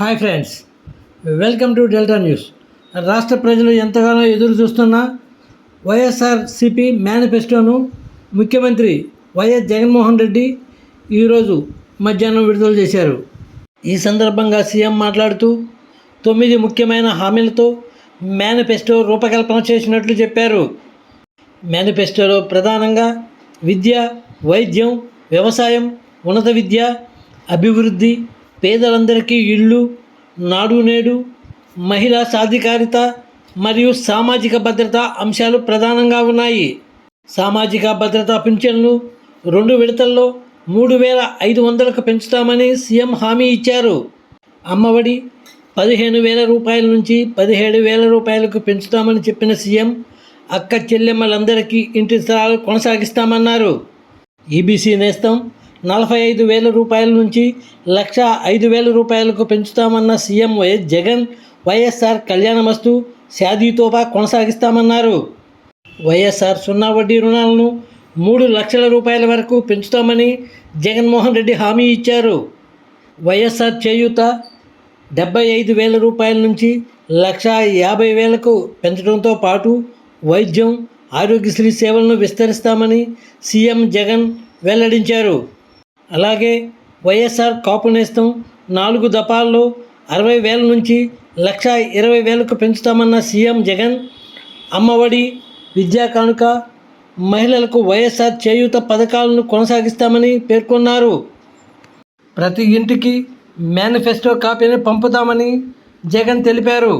Hi friends welcome to Delta News. రాష్ట్ర ప్రజలు ఎంతగానో ఎదురు చూస్తున్న వైఎస్ఆర్సిపి మేనిఫెస్టోను ముఖ్యమంత్రి వైఎస్ జగన్మోహన్ రెడ్డి ఈరోజు మధ్యాహ్నం విడుదల చేశారు. ఈ సందర్భంగా సీఎం మాట్లాడుతూ తొమ్మిది ముఖ్యమైన హామీలతో మేనిఫెస్టో రూపకల్పన చేసినట్లు చెప్పారు. మేనిఫెస్టోలో ప్రధానంగా విద్య వైద్యం వ్యవసాయం ఉన్నత విద్య అభివృద్ధి పేదలందరికీ ఇళ్ళు నాడు నేడు మహిళా సాధికారిత మరియు సామాజిక భద్రత అంశాలు ప్రధానంగా ఉన్నాయి. సామాజిక భద్రత పింఛన్లు రెండు విడతల్లో మూడు వేల ఐదు వందలకు పెంచుతామని సీఎం హామీ ఇచ్చారు. అమ్మఒడి పదిహేను వేల రూపాయల నుంచి పదిహేడు వేల రూపాయలకు పెంచుతామని చెప్పిన సీఎం అక్క చెల్లెమ్మలందరికీ ఇంటి స్థలాలు కొనసాగిస్తామన్నారు. ఈబీసీ నేస్తం నలభై ఐదు వేల రూపాయల నుంచి లక్ష ఐదు వేల రూపాయలకు పెంచుతామన్న CM YS Jagan YSR Kalyanamasthu శాదీతోపా కొనసాగిస్తామన్నారు. వైఎస్ఆర్ సున్నా వడ్డీ రుణాలను మూడు లక్షల రూపాయల వరకు పెంచుతామని జగన్మోహన్ రెడ్డి హామీ ఇచ్చారు. వైఎస్ఆర్ చేయూత డెబ్బై ఐదు వేల రూపాయల నుంచి లక్ష యాభై వేలకు పెంచడంతో పాటు వైద్యం ఆరోగ్యశ్రీ సేవలను విస్తరిస్తామని సీఎం జగన్ వెల్లడించారు. అలాగే వైఎస్ఆర్ కాపు నేస్తం నాలుగు దఫాల్లో అరవై వేల నుంచి లక్ష ఇరవై వేలకు పెంచుతామన్న సీఎం జగన్ అమ్మఒడి విద్యా కానుక మహిళలకు వైఎస్ఆర్ చేయూత పథకాలను కొనసాగిస్తామని పేర్కొన్నారు. ప్రతి ఇంటికి మేనిఫెస్టో కాపీని పంపుతామని జగన్ తెలిపారు.